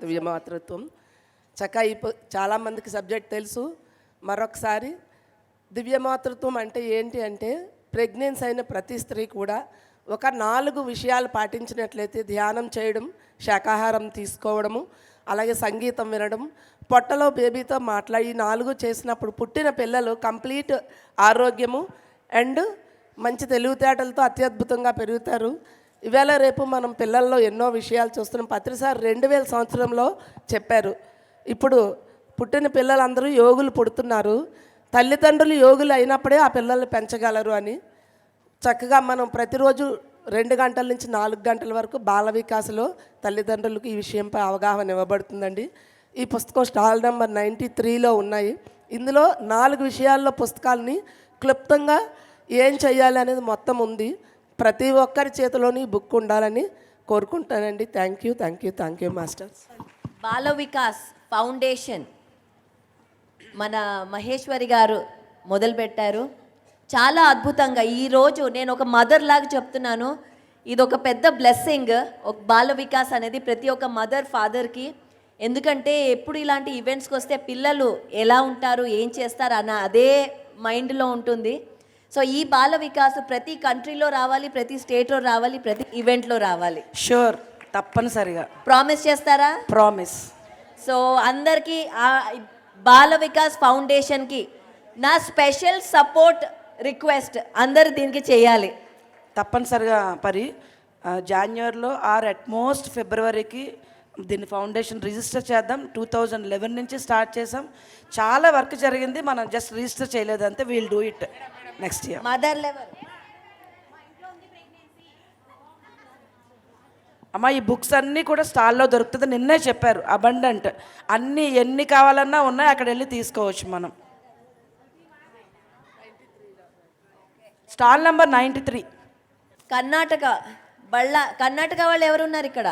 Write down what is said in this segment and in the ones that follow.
దివ్యమాతృత్వం చక్కగా ఇప్పుడు చాలామందికి సబ్జెక్ట్ తెలుసు. మరొకసారి దివ్యమాతృత్వం అంటే ఏంటి అంటే ప్రెగ్నెన్సీ అయిన ప్రతి స్త్రీ కూడా ఒక నాలుగు విషయాలు పాటించినట్లయితే ధ్యానం చేయడం శాకాహారం తీసుకోవడము అలాగే సంగీతం వినడం పొట్టలో బేబీతో మాట్లాడి నాలుగు చేసినప్పుడు పుట్టిన పిల్లలు కంప్లీట్ ఆరోగ్యము అండ్ మంచి తెలివితేటలతో అత్యద్భుతంగా పెరుగుతారు. ఇవాళ రేపు మనం పిల్లల్లో ఎన్నో విషయాలు చూస్తున్నాం. పత్రిసారి రెండు వేల సంవత్సరంలో చెప్పారు. ఇప్పుడు పుట్టిన పిల్లలందరూ యోగులు పుడుతున్నారు. తల్లిదండ్రులు యోగులు అయినప్పుడే ఆ పిల్లల్ని పెంచగలరు అని చక్కగా మనం ప్రతిరోజు రెండు గంటల నుంచి నాలుగు గంటల వరకు బాల వికాసలో తల్లిదండ్రులకు ఈ విషయంపై అవగాహన ఇవ్వబడుతుందండి. ఈ పుస్తకం స్టాల్ నెంబర్ నైంటీ త్రీలో ఉన్నాయి. ఇందులో నాలుగు విషయాల్లో పుస్తకాలని క్లుప్తంగా ఏం చేయాలి అనేది మొత్తం ఉంది. ప్రతి ఒక్కరి చేతిలోని బుక్ ఉండాలని కోరుకుంటానండి. Thank you thank you thank you masters Bala Vikas foundation మన మహేశ్వరి గారు మొదలుపెట్టారు. చాలా అద్భుతంగా ఈరోజు నేను ఒక మదర్ లాగా చెప్తున్నాను. ఇది ఒక పెద్ద బ్లెస్సింగ్ ఒక బాల వికాస్ అనేది ప్రతి ఒక్క మదర్ ఫాదర్కి ఎందుకంటే ఎప్పుడు ఇలాంటి ఈవెంట్స్కి వస్తే పిల్లలు ఎలా ఉంటారు ఏం చేస్తారు అన్న అదే మైండ్లో ఉంటుంది. సో ఈ బాల వికాస్ ప్రతి కంట్రీలో రావాలి ప్రతి స్టేట్లో రావాలి ప్రతి ఈవెంట్లో రావాలి. షూర్ తప్పనిసరిగా. ప్రామిస్ చేస్తారా? ప్రామిస్ సో అందరికీ ఆ బాల వికాస్ ఫౌండేషన్కి నా స్పెషల్ సపోర్ట్ రిక్వెస్ట్ అందరు దీనికి చేయాలి. తప్పనిసరిగా పరి. జాన్యువరిలో ఆర్ అట్మోస్ట్ ఫిబ్రవరికి దీన్ని ఫౌండేషన్ రిజిస్టర్ చేద్దాం. టూ థౌజండ్ లెవెన్ నుంచి స్టార్ట్ చేసాం చాలా వర్క్ జరిగింది. మనం జస్ట్ రిజిస్టర్ చేయలేదు అంతే we'll do it next year mother level అమ్మ ఈ బుక్స్ అన్నీ కూడా స్టాల్లో దొరుకుతుంది. నిన్నే చెప్పారు అబండెంట్. అన్నీ ఎన్ని కావాలన్నా ఉన్నాయి అక్కడ వెళ్ళి తీసుకోవచ్చు మనం. Stall number ninety three. Karnataka బళ్ళ కర్ణాటక వాళ్ళు ఎవరున్నారు ఇక్కడ?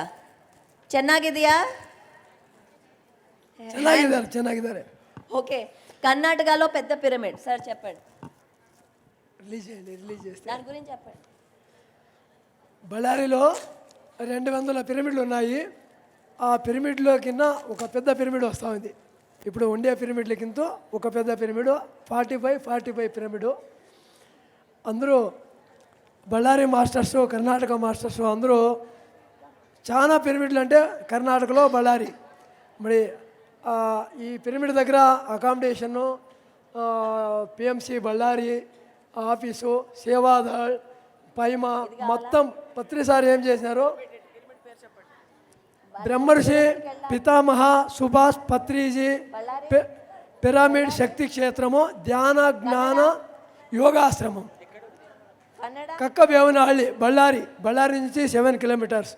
చెన్నాగిదియా ಚೆನ್ನಾಗಿದ್ದಾರೆ ಚೆನ್ನಾಗಿದ್ದಾರೆ ఓకే కర్ణాటకలో పెద్ద పిరమిడ్ సార్ చెప్పండి రిలీజ్ చేయండి రిలీజ్ చేస్తే దాని గురించి చెప్పండి బళ్ళారిలో రెండు వందల పిరమిడ్లు ఉన్నాయి ఆ పిరమిడ్లో కింద ఒక పెద్ద పిరమిడ్ వస్తూ ఉంది ఇప్పుడు ఉండే పిరమిడ్ల కింద ఒక పెద్ద pyramid forty five forty five pyramid అందరూ బళ్ళారి మాస్టర్స్ కర్ణాటక మాస్టర్స్ అందరూ చాలా పిరమిడ్లు అంటే కర్ణాటకలో బళ్ళారి. మరి ఈ పిరమిడ్ దగ్గర accommodation PMC Ballari office Sevadal పైమ మొత్తం పత్రిసారి ఏం చేసినారు? బ్రహ్మర్షి పితామహ సుభాష్ పత్రిజీ పిరమిడ్ శక్తి క్షేత్రము ధ్యాన జ్ఞాన యోగాశ్రమం. కక్క బేవనహಳ್ಳಿ బళ్ళారి. బళ్ళారి నుంచి సెవెన్ కిలోమీటర్స్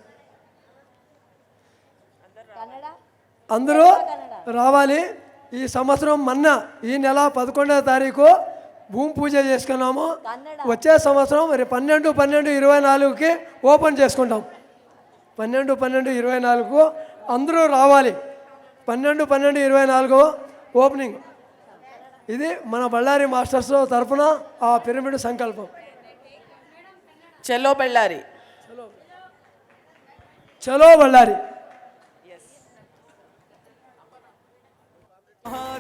అందరూ రావాలి. ఈ సంవత్సరం మొన్న ఈ నెల పదకొండవ తారీఖు భూమి పూజ చేసుకున్నాము. వచ్చే సంవత్సరం మరి పన్నెండు పన్నెండు ఇరవై నాలుగుకి ఓపెన్ చేసుకుంటాం. పన్నెండు పన్నెండు ఇరవై నాలుగు అందరూ రావాలి. పన్నెండు పన్నెండు ఇరవై నాలుగు ఓపెనింగ్. ఇది మన బళ్ళారి మాస్టర్స్ తరఫున ఆ పిరమిడ్ సంకల్పం. చెల్లో బళ్ళారి. చలో బళ్ళారి. Hờ